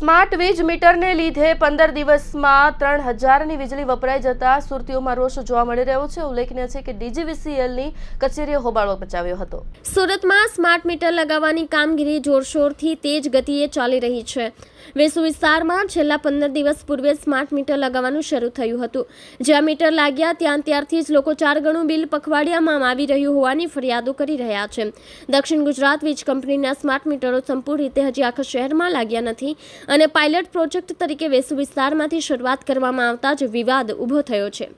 Smart વીજ મીટરને લીધે પંદર દિવસમાં ત્રણ હજારની વીજળી વપરાઈ જતા સુરતીઓમાં રોષ જોવા મળી રહ્યો છે. ઉલ્લેખનીય છે કે ડીજીવીસીએલની કચેરીએ હોબાળો મચાવ્યો હતો. સુરતમાં સ્માર્ટ મીટર લગાવવાની કામગીરી જોરશોરથી તેજ ગતિએ ચાલી રહી છે. વેસુ વિસ્તારમાં છેલ્લા પંદર દિવસ પૂર્વે સ્માર્ટ મીટર લગાવવાનું શરૂ થયું હતું. જ્યાં મીટર લાગ્યા ત્યાં ત્યારથી જ લોકો ચાર ગણું બિલ પખવાડિયામાં આવી રહ્યું હોવાની ફરિયાદો કરી રહ્યા છે. દક્ષિણ ગુજરાત વીજ કંપનીના સ્માર્ટ મીટરો સંપૂર્ણ રીતે હજી આખા શહેરમાં લાગ્યા નથી. અને પાયલટ પ્રોજેક્ટ તરીકે વેસુ વિસ્તારમાંથી શરૂઆત કરવામાં આવતા જ વિવાદ ઊભો થયો છે.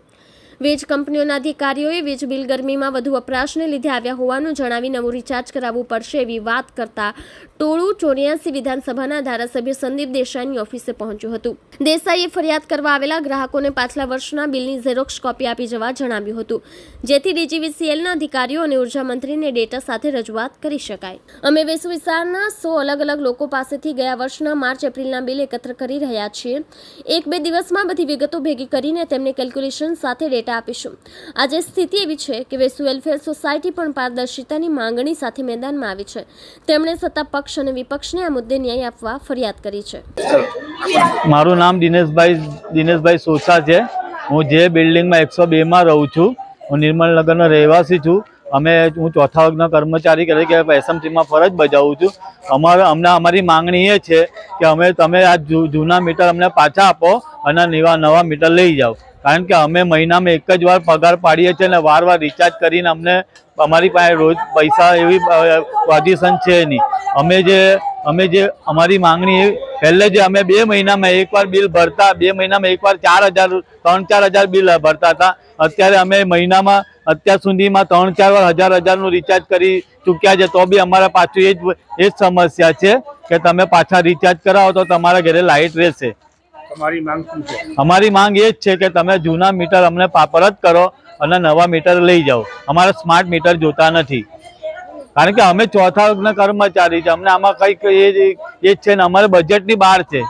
વીજ કંપનીઓના અધિકારીઓએ વીજ બિલ ગરમીમાં વધુ વપરાશને લીધે આવ્યા હોવાનું જણાવી નવું રિચાર્જ કરાવવું પડશે એવી વાત કરતા ટોળું ચોર્યાસી વિધાનસભાના ધારાસભ્ય સંદીપ દેસાઈની ઓફિસે પહોંચ્યું હતું. દેસાઈએ ફરિયાદ કરવા આવેલા ગ્રાહકોને પાછલા વર્ષના બિલની ઝેરોક્ષ કોપી આપી જવા જણાવ્યું હતું. જેથી ડીજીવીસીએલના અધિકારીઓ અને ઊર્જા મંત્રીને ડેટા સાથે રજૂઆત કરી શકાય. અમે વેસુ વિસ્તારના સો અલગ અલગ લોકો પાસેથી ગયા વર્ષના માર્ચ એપ્રિલના બિલ એકત્ર કરી રહ્યા છીએ. એક બે દિવસમાં બધી વિગતો ભેગી કરીને તેમને કેલ્ક્યુલેશન સાથે ડેટા આપીશું. આજે સ્થિતિ એવી છે કે વેસુ વેલફેર સોસાયટી પણ પારદર્શિતાની માંગણી સાથે મેદાનમાં આવી છે. તેમણે સત્તા પક્ષ અને વિપક્ષને આ મુદ્દે ન્યાય આપવા ફરિયાદ કરી છે. મારું નામ દિનેશભાઈ દિનેશભાઈ સોસા છે. હું જે બિલ્ડિંગમાં એકસો બેમાં રહું છું, હું નિર્મલનગરનો રહેવાસી છું. અમે હું ચોથા વર્ગના કર્મચારી તરીકે એસએમસીમાં ફરજ બજાવું છું. અમારે અમને અમારી માંગણી એ છે કે અમે તમે આ જૂના મીટર અમને પાછા આપો અને નવા નવા મીટર લઈ જાઓ. કારણ કે અમે મહિનામાં એક જ વાર પગાર પાડીએ છીએ અને વાર વાર રિચાર્જ કરીને અમને અમારી પાસે રોજ પૈસા એવી પોઝિશન છે નહીં. અમે જે અમે જે, અમારી માંગણી પહેલે જે અમે બે મહિનામાં એકવાર બિલ ભરતા, બે મહિનામાં એકવાર ચાર હજાર, ત્રણ ચાર હજાર બિલ ભરતા હતા. અત્યારે અમે મહિનામાં, અત્યાર સુધીમાં ત્રણ ચાર વાર હજાર હજારનું રિચાર્જ કરી ચૂક્યા છે. તો બી અમારા પાછું એ જ એ જ સમસ્યા છે કે તમે પાછા રિચાર્જ કરાવો તો તમારા ઘરે લાઇટ રહેશે. અમારી માંગ એ જ છે કે તમે જૂના મીટર અમને પાપર જ કરો અને નવા મીટર લઈ જાઓ. અમારા સ્માર્ટ મીટર જોતા નથી. કારણ કે અમે ચોથા કર્મચારી છે. અમને આમાં કંઈક એ જ છે ને અમારે બજેટની બહાર છે.